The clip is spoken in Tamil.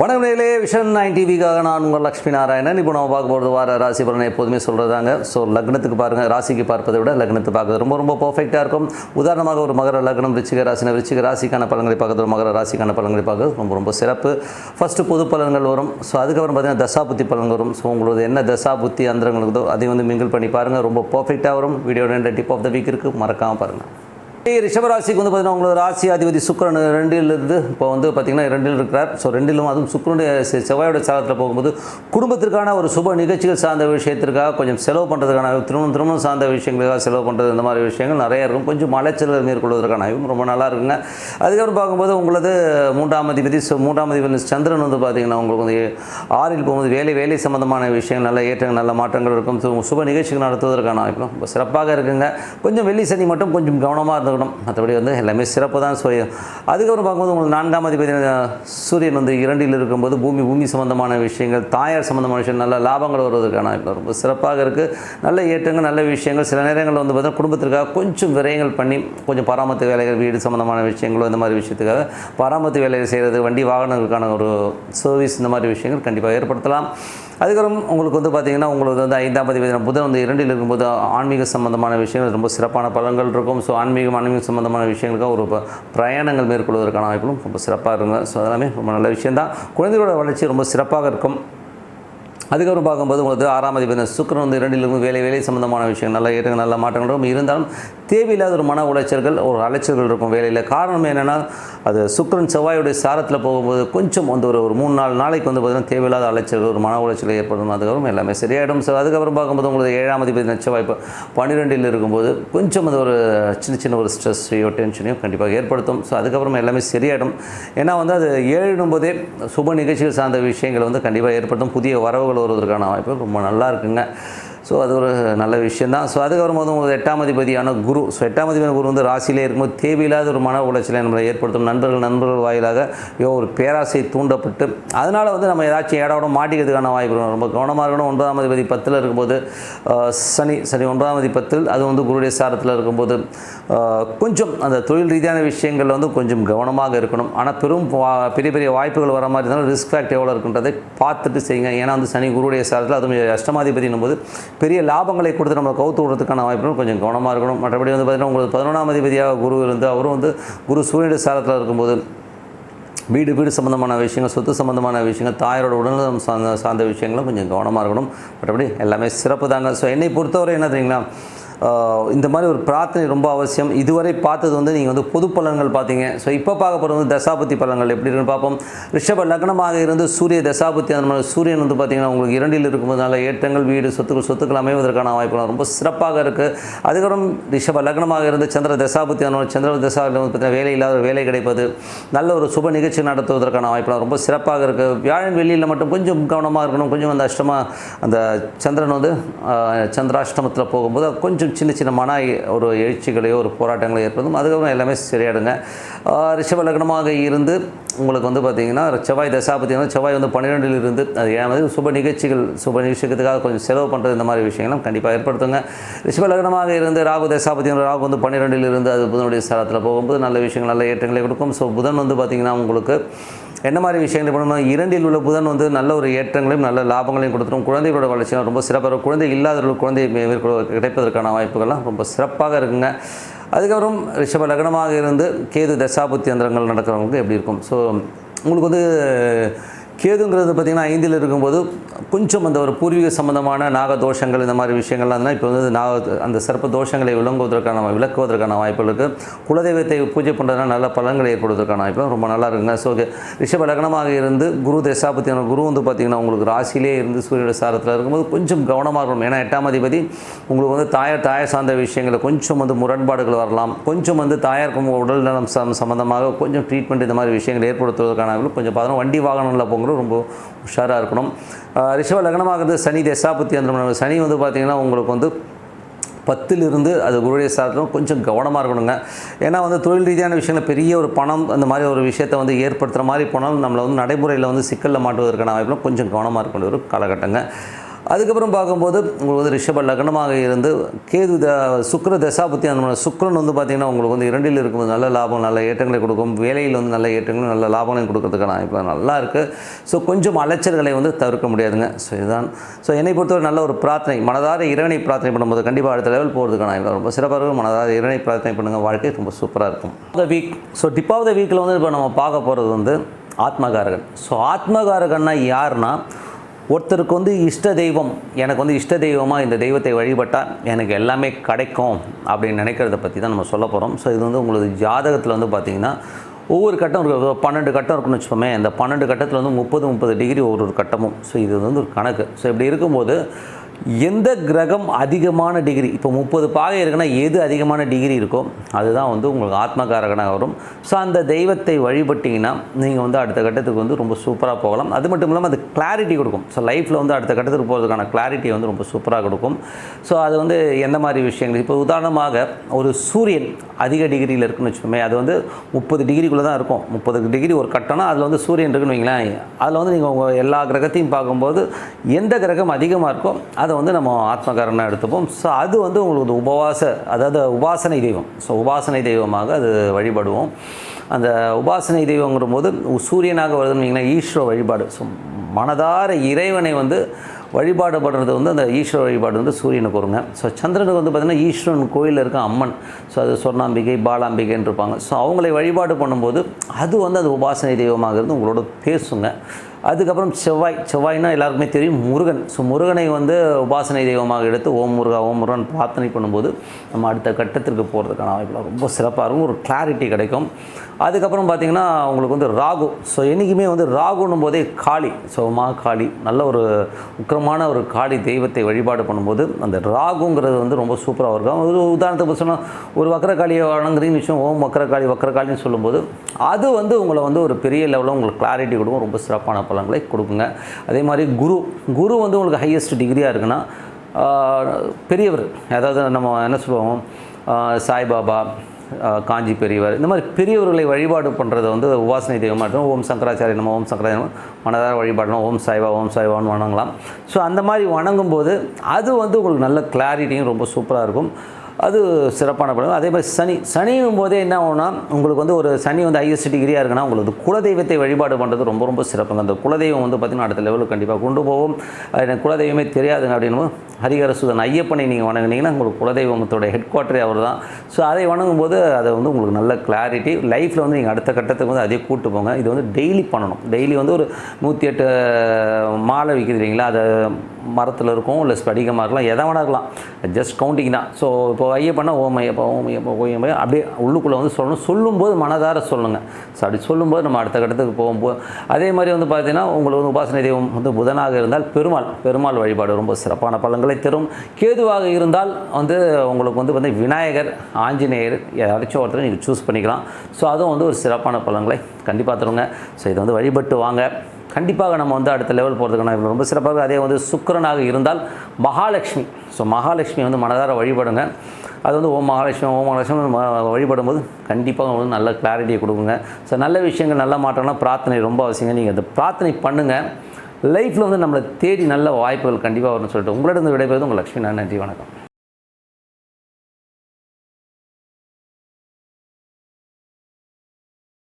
வணக்கம் விஷன் நைன் டிவிக்காக நான் உங்கள் லக்ஷ்மி நாராயணன். இப்போ நம்ம பார்க்க போகிறது வார ராசி பலனை எப்போதுமே சொல்கிறதாங்க ஸோ லக்னத்துக்கு பாருங்கள் ராசிக்கு பார்ப்பதை விட லக்னத்தை பார்க்கறது ரொம்ப ரொம்ப பர்ஃபெக்டாக இருக்கும். உதாரணமாக ஒரு மகர லக்னம் ரிச்சிக ராசினா ரிச்சிக ராசிக்கான பலன்களை பார்க்கறது ஒரு மகர ராசிக்கான பலன்களை பார்க்கறது ரொம்ப ரொம்ப சிறப்பு. ஃபஸ்ட்டு பொது பலன்கள் வரும். ஸோ அதுக்கப்புறம் பார்த்தீங்கன்னா தசாபுத்தி பலன் வரும். ஸோ உங்களோட என்ன தசாபுத்தி புத்தி இருக்குதோ அதை வந்து மிங்கிள் பண்ணி பாருங்கள் ரொம்ப பர்ஃபெக்டாக வரும். Video tip of the week இருக்குது மறக்காமல் பாருங்கள் ரிஷபராசிக்கு வந்து பார்த்தீங்கன்னா உங்களோட ராசி அதிபதி ரெண்டில் ரெண்டிலிருந்து இப்போ வந்து பார்த்தீங்கன்னா ரெண்டில் இருக்கிறார். ஸோ ரெண்டிலும் அதுவும் சுக்கரனுடைய செவ்வாயோட சாதத்தில் போகும்போது குடும்பத்திற்கான ஒரு சுப நிகழ்ச்சிகள் சார்ந்த விஷயத்திற்காக கொஞ்சம் செலவு பண்ணுறதுக்கான திருமணம் திருமணம் சார்ந்த விஷயங்களுக்காக செலவு பண்ணுறது இந்த மாதிரி விஷயங்கள் நிறைய இருக்கும். கொஞ்சம் அலைச்சல்கள் மேற்கொள்வதற்கான ஐயும் ரொம்ப நல்லா இருக்குங்க. அதுக்கப்புறம் பார்க்கும்போது உங்களது மூன்றாம் அதிபதி சு- மூன்றாம் அதிபதி சந்திரன் வந்து பார்த்தீங்கன்னா உங்களுக்கு வந்து ஆறில் போகும்போது வேலை வேலை சம்மந்தமான விஷயங்கள் நல்ல ஏற்றங்கள் நல்ல மாற்றங்கள் இருக்கும். சுப நிகழ்ச்சிகள் நடத்துவதற்கான வாய்ப்பும் ரொம்ப சிறப்பாக இருக்குங்க. கொஞ்சம் வெள்ளி சனி மட்டும் கொஞ்சம் கவனமாக இருந்துக்கணும் மற்றபடி வந்து எல்லாமே சிறப்பு தான் ஸோ அதுக்கப்புறம் பார்க்கும்போது உங்களுக்கு நான்காம் அதிபதி சூரியன் வந்து இரண்டில் இருக்கும்போது பூமி பூமி சம்பந்தமான விஷயங்கள் தாயார் சம்பந்தமான விஷயம் நல்ல லாபங்கள் வருவதற்கான ரொம்ப சிறப்பாக இருக்குது நல்ல ஏற்றங்கள் நல்ல விஷயங்கள். சில நேரங்களில் வந்து பார்த்தீங்கன்னா குடும்பத்திற்காக கொஞ்சம் விரயங்கள் பண்ணி கொஞ்சம் பராமரித்து வேலைகள் வீடு சம்பந்தமான விஷயங்களோ இந்த மாதிரி விஷயத்துக்காக பராமரித்து வேலைகள் செய்கிறது வண்டி வாகனங்களுக்கான ஒரு சர்வீஸ் இந்த மாதிரி விஷயங்கள் கண்டிப்பாக ஏற்படுத்தலாம். அதுக்கப்புறம் உங்களுக்கு வந்து பார்த்தீங்கன்னா உங்களுக்கு வந்து ஐந்தாம் பதிவு புதன் வந்து இரண்டில் இருக்கும்போது ஆன்மீக சம்பந்தமான விஷயங்கள் ரொம்ப சிறப்பான பலன்கள் இருக்கும். ஸோ ஆன்மீகம் ஆன்மீக சம்பந்தமான விஷயங்களுக்காக ஒரு பிரயாணங்கள் மேற்கொள்வதற்கான வாய்ப்புகளும் ரொம்ப சிறப்பாக இருக்கும் ஸோ அதெல்லாமே ரொம்ப நல்ல விஷயம்தான். குழந்தைகளோட வளர்ச்சி ரொம்ப சிறப்பாக இருக்கும். அதுக்கப்புறம் பார்க்கும்போது உங்களுக்கு ஆறாம் அதிபதி சுக்கரன் வந்து இரண்டிலிருந்து வேலை வேலை சம்பந்தமான விஷயம் நல்ல ஏற்றங்கள் நல்ல மாற்றங்கள் இருக்கும் இருந்தாலும் தேவையில்லாத ஒரு மன உளைச்சல்கள் ஒரு அலைச்சல்கள் இருக்கும் வேலையில். காரணம் என்னென்னா அது சுக்கரன் செவ்வாயுடைய சாரத்தில் போகும்போது கொஞ்சம் வந்து ஒரு ஒரு மூணு நாலு நாளைக்கு வந்து பார்த்தீங்கன்னா தேவையில்லாத அலைச்சல்கள் ஒரு மன உளைச்சல் ஏற்படும் அதுக்கப்புறம் எல்லாமே சரியாயிடும். ஸோ அதுக்கப்புறம் பார்க்கும்போது உங்களுக்கு ஏழாம் அதிபதி செவ்வாய் இப்போ பன்னிரெண்டில் இருக்கும்போது கொஞ்சம் அது ஒரு சின்ன சின்ன ஒரு ஸ்ட்ரெஸ்ஸையோ டென்ஷனையோ கண்டிப்பாக ஏற்படுத்தும். ஸோ அதுக்கப்புறம் எல்லாமே சரியாயிடும். ஏன்னா வந்து அது ஏழும்போதே சுப நிகழ்ச்சிகள் சார்ந்த விஷயங்கள் வந்து கண்டிப்பாக ஏற்படுத்தும். புதிய வரவுகள் வருவதற்கான வாய்ப்பு ரொம்ப நல்லா இருக்குங்க ஸோ அது ஒரு நல்ல விஷயந்தான் ஸோ அதுக்கப்புறம் போது உங்களுக்கு எட்டாம் அதிபதியான குரு. ஸோ எட்டாம் அதிபதியான குரு வந்து ராசியிலே இருக்கும்போது தேவையில்லாத ஒரு மன உளைச்சலை நம்மளை ஏற்படுத்தும். நண்பர்கள் நண்பர்கள் வாயிலாக ஐயோ ஒரு பேராசை தூண்டப்பட்டு அதனால் வந்து நம்ம ஏதாச்சும் ஏடாவோட மாட்டிக்கிறதுக்கான வாய்ப்பு இருக்கும். ரொம்ப கவனமாக இருக்கணும். ஒன்பதாம் அதிபதி பத்தில் இருக்கும்போது சனி சனி ஒன்பதாம் அதிபதி பத்தில் அது வந்து குருடைய சாரத்தில் இருக்கும்போது கொஞ்சம் அந்த தொழில் ரீதியான விஷயங்கள் வந்து கொஞ்சம் கவனமாக இருக்கணும். ஆனால் பெரும் பெரிய பெரிய வாய்ப்புகள் வர மாதிரி இருந்தாலும் ரிஸ்க் ஃபேக்ட் எவ்வளோ இருக்குன்றதை பார்த்துட்டு செய்யுங்க. ஏன்னா வந்து சனி குருடைய சாரத்தில் அதுவும் அஷ்டமாதிபதினும் போது பெரிய லாபங்களை கொடுத்து நம்ம கவுத்து விடுறதுக்கான வாய்ப்புகள் கொஞ்சம் கவனமாக இருக்கணும். மற்றபடி வந்து பார்த்திங்கன்னா உங்களுக்கு பதினொன்றாம் அதிபதியாக குரு இருந்து அவரும் வந்து குரு சூரியனுடைய சாரத்தில் இருக்கும்போது வீடு வீடு சம்மந்தமான விஷயங்கள் சொத்து சம்மந்தமான விஷயங்கள் தாயாரோட உடல்நலம் சார்ந்த சார்ந்த விஷயங்களும் கொஞ்சம் கவனமாக இருக்கணும். மற்றபடி எல்லாமே சிறப்பு தாங்க. ஸோ என்னை பொறுத்தவரை என்ன தெரியுங்களா? இந்த மாதிரி ஒரு பிரார்த்தனை ரொம்ப அவசியம். இதுவரை பார்த்தது வந்து நீங்கள் வந்து பொது பலன்கள் பார்த்தீங்க. ஸோ இப்போ பார்க்க போகிறது வந்து தசாபுத்தி பலன்கள் எப்படி இருக்குன்னு பார்ப்போம். ரிஷப லக்னமாக இருந்து சூரிய தசாபுத்தி அந்த மாதிரி சூரியன் வந்து பார்த்தீங்கன்னா உங்களுக்கு இரண்டில் இருக்கும்போதுனால ஏற்றங்கள் வீடு சொத்துக்கள் சொத்துக்கள் அமைவதற்கான வாய்ப்புகள் ரொம்ப சிறப்பாக இருக்குது அதுக்கப்புறம் ரிஷப லக்னமாக இருந்து சந்திர தசாபுத்தி அந்த மாதிரி சந்திர தசாவில் வந்து பார்த்தீங்கன்னா வேலை இல்லாத வேலை கிடைப்பது நல்ல ஒரு சுப நிகழ்ச்சி நடத்துவதற்கான வாய்ப்புகள் ரொம்ப சிறப்பாக இருக்குது வியாழன் வெளியில் மட்டும் கொஞ்சம் கவனமாக இருக்கணும். கொஞ்சம் அந்த அஷ்டமா அந்த சந்திரன் வந்து சந்திராஷ்டமத்தில் போகும்போது கொஞ்சம் சின்ன சின்ன மன ஒரு எழுச்சிகளையோ ஒரு போராட்டங்களோ ஏற்படும் அதுக்கப்புறம் எல்லாமே சரியாடுங்க ரிஷப லக்னமாக இருந்து உங்களுக்கு வந்து பார்த்தீங்கன்னா செவ்வாய் தசா பார்த்திங்கன்னா செவ்வாய் வந்து பன்னிரெண்டில் இருந்து அது ஏன் சுப நிகழ்ச்சிகள் சுப நிகழ்ச்சிக்கிறதுக்காக கொஞ்சம் செலவு பண்ணுறது இந்த மாதிரி விஷயங்களும் கண்டிப்பாக ஏற்படுத்துங்க. ரிஷப லக்னமாக இருந்து ராகு தசாபதி ராகு வந்து பன்னிரெண்டில் இருந்து அது புதனுடைய ஸ்தலத்தில் போகும்போது நல்ல விஷயங்கள் நல்ல ஏற்றங்களை கொடுக்கும். ஸோ புதன் வந்து பார்த்திங்கன்னா உங்களுக்கு என்ன மாதிரி விஷயங்கள் பண்ணணும் இரண்டில் உள்ள புதன் வந்து நல்ல ஒரு ஏற்றங்களையும் நல்ல லாபங்களையும் கொடுத்துரும். குழந்தைகளோட வளர்ச்சியும் ரொம்ப சிறப்பாக குழந்தை இல்லாதவர்கள் குழந்தை மேற்கொள்ள கிடைப்பதற்கான வாய்ப்புகள்லாம் ரொம்ப சிறப்பாக இருக்குங்க. அதுக்கப்புறம் ரிஷப லக்னமாக இருந்து கேது தசாபுத்தி அந்தரங்கள் நடக்கிறவங்களுக்கு எப்படி இருக்கும்? ஸோ உங்களுக்கு வந்து கேதுங்கிறது பார்த்திங்கன்னா ஐந்தில் இருக்கும்போது கொஞ்சம் அந்த ஒரு பூர்வீக சம்பந்தமான நாக தோஷங்கள் இந்த மாதிரி விஷயங்கள்லாம் தான் இப்போ வந்து நாக அந்த சிறப்பு தோஷங்களை விளங்குவதற்கான விளக்குவதற்கான வாய்ப்புகள் இருக்குது குலதெய்வத்தை பூஜை பண்ணுறதுனால நல்ல பலன்களை ஏற்படுவதற்கான வாய்ப்பு ரொம்ப நல்லா இருக்குங்க. ஸோ ரிஷப லக்னமாக இருந்து குரு தசாபத்தி குரு வந்து பார்த்திங்கன்னா உங்களுக்கு ராசியிலே இருந்து சூரியனுடைய சாரத்தில் இருக்கும்போது கொஞ்சம் கவனமாக இருக்கணும். ஏன்னா எட்டாம் அதிபதி உங்களுக்கு வந்து தாயார் தாயார் சார்ந்த விஷயங்களில் கொஞ்சம் வந்து முரண்பாடுகள் வரலாம். கொஞ்சம் வந்து தாயாருக்கு உடல் நலம் சம்மந்தமாக கொஞ்சம் ட்ரீட்மெண்ட் இந்த மாதிரி விஷயங்கள் ஏற்படுத்துவதற்கான கொஞ்சம் பார்த்தோன்னா வண்டி வாகனங்களில் போகும்போது ரொம்ப உஷாராக இருக்கணும். ஆஹ் ரிஷப லக்னமாக இருந்து சனி தசாபத்தி அந்த சனி வந்து பார்த்திங்கன்னா உங்களுக்கு வந்து பத்திலிருந்து அது குருடைய சாரத்திலும் கொஞ்சம் கவனமாக இருக்கணுங்க. ஏன்னா வந்து தொழில் ரீதியான விஷயங்கள் பெரிய ஒரு பணம் அந்த மாதிரி ஒரு விஷயத்தை வந்து ஏற்படுத்துகிற மாதிரி போனாலும் நம்மளை வந்து நடைமுறையில் வந்து சிக்கலில் மாட்டுவதற்கான வாய்ப்புலாம் கொஞ்சம் கவனமாக இருக்க வேண்டிய ஒரு காலகட்டங்க. அதுக்கப்புறம் பார்க்கும்போது உங்களுக்கு வந்து ரிஷப லக்னமாக இருந்து கேது த சுக்கர தசாபத்தி அந்த சுக்கரன் வந்து பார்த்திங்கன்னா உங்களுக்கு வந்து இரண்டில் இருக்கும்போது நல்ல லாபம் நல்ல ஏற்றங்களை கொடுக்கும். வேலையில் வந்து நல்ல ஏற்றங்களும் நல்ல லாபங்களையும் கொடுக்கறதுக்கான இப்போ நல்லா இருக்குது ஸோ கொஞ்சம் அலைச்சல்களை வந்து தவிர்க்க முடியாதுங்க. ஸோ இதுதான். ஸோ என்னை பொறுத்தவரை நல்ல ஒரு பிரார்த்தனை. மனதார இறைவனை பிரார்த்தனை பண்ணும்போது கண்டிப்பாக அடுத்த லெவல் போகிறதுக்கான ரொம்ப சிறப்பாக இருக்கும். மனதார இறைவனை பிரார்த்தனை பண்ணுங்கள் வாழ்க்கை ரொம்ப சூப்பராக இருக்கும். The week so tip of the வீக்கில் வந்து இப்போ நம்ம பார்க்க போகிறது வந்து ஆத்மகாரகன். ஸோ ஆத்மகாரகன்னா யாருன்னா ஒருத்தருக்கு வந்து இஷ்ட தெய்வம் எனக்கு வந்து இஷ்ட தெய்வமாக இந்த தெய்வத்தை வழிபட்டால் எனக்கு எல்லாமே கிடைக்கும் அப்படின்னு நினைக்கிறத பற்றி தான் நம்ம சொல்ல போகிறோம் ஸோ இது வந்து உங்களுக்கு ஜாதகத்தில் வந்து பார்த்திங்கன்னா ஒவ்வொரு கட்டம் இருக்கு. பன்னெண்டு கட்டம் இருக்குன்னு வச்சுப்போமே இந்த பன்னெண்டு கட்டத்தில் வந்து முப்பது முப்பது டிகிரி ஒரு ஒரு கட்டமும். ஸோ இது வந்து ஒரு கணக்கு. ஸோ இப்படி இருக்கும்போது எந்த கிரகம் அதிகமான டிகிரி இப்போ முப்பது பாகை இருக்குன்னா எது அதிகமான டிகிரி இருக்கோ அதுதான் வந்து உங்களுக்கு ஆத்மகாரகனாக வரும். ஸோ அந்த தெய்வத்தை வழிபட்டிங்கன்னா நீங்கள் வந்து அடுத்த கட்டத்துக்கு வந்து ரொம்ப சூப்பராக போகலாம். அது மட்டும் இல்லாமல் அது கிளாரிட்டி கொடுக்கும். ஸோ லைஃப்பில் வந்து அடுத்த கட்டத்துக்கு போகிறதுக்கான கிளாரிட்டி வந்து ரொம்ப சூப்பராக கொடுக்கும். ஸோ அது வந்து எந்த மாதிரி விஷயங்கள்? இப்போ உதாரணமாக ஒரு சூரியன் அதிக டிகிரியில் இருக்குன்னு வச்சுக்கோமே அது வந்து முப்பது டிகிரிக்குள்ளே தான் இருக்கும். முப்பது டிகிரி ஒரு கட்டம்னா அதில் வந்து சூரியன் இருக்குன்னு வைங்களேன். அதில் வந்து நீங்கள் உங்கள் எல்லா கிரகத்தையும் பார்க்கும்போது எந்த கிரகம் அதிகமாக இருக்கோ அதை வந்து நம்ம ஆத்மகாரனாக எடுத்துப்போம். ஸோ அது வந்து உங்களுக்கு உபவாச அதாவது உபாசனை தெய்வம். ஸோ உபாசனை தெய்வமாக அது வழிபடுவோம். அந்த உபாசனை தெய்வங்கிற போது சூரியனாக வருதுன்னு ஈஸ்வர வழிபாடு. ஸோ மனதார இறைவனை வந்து வழிபாடு பண்ணுறது வந்து அந்த ஈஸ்வர வழிபாடு வந்து சூரியனுக்கு வருங்க. ஸோ சந்திரனுக்கு வந்து பார்த்திங்கன்னா ஈஸ்வரன் கோயிலில் இருக்க அம்மன் ஸோ அது சொர்ணாம்பிகை பாலாம்பிகைன்னு இருப்பாங்க. ஸோ அவங்களை வழிபாடு பண்ணும்போது அது வந்து அந்த உபாசனை தெய்வமாக இருந்து உங்களோட பேசுங்க. அதுக்கப்புறம் செவ்வாய். செவ்வாய்னா எல்லாருக்குமே தெரியும். முருகன். ஸோ முருகனை வந்து உபாசனை தெய்வமாக எடுத்து ஓம் முருகா ஓம் முருகன் பிரார்த்தனை பண்ணும்போது நம்ம அடுத்த கட்டத்திற்கு போகிறதுக்கான வாய்ப்புலாம் ரொம்ப சிறப்பாக இருக்கும். ஒரு கிளாரிட்டி கிடைக்கும். அதுக்கப்புறம் பார்த்திங்கன்னா உங்களுக்கு வந்து ராகு. ஸோ என்றைக்குமே வந்து ராகுன்னும் போதே காளி. ஸோ மா காளி நல்ல ஒரு உக்கிரமான ஒரு காளி தெய்வத்தை வழிபாடு பண்ணும்போது அந்த ராகுங்கிறது வந்து ரொம்ப சூப்பராக இருக்கும். ஒரு உதாரணத்துக்கு சொன்னால் ஒரு வக்கரகாளியை வணங்குறீங்கன்னு விஷயம் ஓம் வக்கரகாளி வக்கரகாளின்னு சொல்லும்போது அது வந்து உங்களை வந்து ஒரு பெரிய லெவலில் உங்களுக்கு கிளாரிட்டி கொடுக்கும். ரொம்ப சிறப்பான பலன்களை கொடுக்குங்க. அதே மாதிரி குரு குரு வந்து உங்களுக்கு ஹையஸ்ட் டிகிரியாக இருக்குன்னா பெரியவர் அதாவது நம்ம என்ன சொல்லுவோம் சாய்பாபா காஞ்சி பெரியவர் இந்த மாதிரி பெரியவர்களை வழிபாடு பண்ணுறது வந்து உபாசனை தெய்வமாக இருக்கும் ஓம் சங்கராச்சாரிய நம்ம ஓம் சங்கராச்சாரிய மனதார வழிபாடணும் ஓம் சாய்பா ஓம் சாய்வான்னு வணங்கலாம். ஸோ அந்த மாதிரி வணங்கும்போது அது வந்து உங்களுக்கு நல்ல கிளாரிட்டியும் ரொம்ப சூப்பராக இருக்கும். அது சிறப்பான படம். அதே மாதிரி சனி சனியும் போதே என்ன ஆகும்னா உங்களுக்கு வந்து ஒரு சனி வந்து ஹையஸ்ட் டிகிரியாக இருக்குன்னா உங்களுக்கு குலதெய்வத்தை வழிபாடு பண்ணுறது ரொம்ப ரொம்ப சிறப்புங்க. அந்த குலதெய்வம் வந்து பார்த்திங்கன்னா அடுத்த லெவலுக்கு கண்டிப்பாக கொண்டு போகும். எனக்கு குலதெய்வமே தெரியாதுங்க அப்படின்னு ஹரிகரசுதன் ஐயப்பனை நீங்கள் வணங்குனீங்கன்னா உங்களுக்கு குலதெய்வத்தோட ஹெட் குவார்ட்டரே அவர் தான் ஸோ அதை வணங்கும்போது அதை வந்து உங்களுக்கு நல்ல கிளாரிட்டி லைஃப்பில் வந்து நீங்கள் அடுத்த கட்டத்துக்கு வந்து அதே கூட்டு போங்க. இது வந்து டெய்லி பண்ணணும். டெய்லி வந்து ஒரு நூற்றி எட்டு மாலை விற்கிது இல்லைங்களா? அதை மரத்தில் இருக்கும் இல்லை ஸ்படிகமாக இருக்கலாம் எதை வேணா இருக்கலாம். ஜஸ்ட் கவுண்டிங் தான். ஸோ இப்போ ஐயப்பண்ணா ஓம் ஐயப்பா ஓம் ஐயப்பா ஓம் அப்படியே உள்ளுக்குள்ளே வந்து சொல்லணும். சொல்லும்போது மனதார சொல்லுங்கள் ஸோ அப்படி சொல்லும்போது நம்ம அடுத்த கட்டத்துக்கு போகும்போது அதே மாதிரி வந்து பார்த்தீங்கன்னா உங்களுக்கு வந்து உபாசனை தெய்வம் வந்து புதனாக இருந்தால் பெருமாள் பெருமாள் வழிபாடு ரொம்ப சிறப்பான பலன்களை தரும். கேதுவாக இருந்தால் வந்து உங்களுக்கு வந்து வந்து விநாயகர் ஆஞ்சநேயர் யாராச்சும் ஒருத்தர் நீங்கள் சூஸ் பண்ணிக்கலாம். ஸோ அதுவும் வந்து ஒரு சிறப்பான பலன்களை கண்டிப்பாக தருங்க. ஸோ இதை வந்து வழிபட்டு வாங்க. கண்டிப்பாக நம்ம வந்து அடுத்த லெவல் போகிறதுக்கான ரொம்ப சிறப்பாக அதே வந்து சுக்கரனாக இருந்தால் மகாலட்சுமி. ஸோ மகாலட்சுமி வந்து மனதார வழிபடுங்க. அது வந்து ஓம் மகாலட்சுமி ஓம் மகாலட்சுமி வழிபடும்போது கண்டிப்பாக வந்து நல்ல கிளாரிட்டியை கொடுக்குங்க. ஸோ நல்ல விஷயங்கள் நல்ல மாற்றம்னா பிரார்த்தனை ரொம்ப அவசியங்க. நீங்கள் அந்த பிரார்த்தனை பண்ணுங்கள் லைஃப்பில் வந்து நம்மளை தேடி நல்ல வாய்ப்புகள் கண்டிப்பாக வரும்னு சொல்லிட்டு உங்களிடம் விடைபெறுவது உங்கள் லக்ஷ்மி நான் நன்றி வணக்கம்.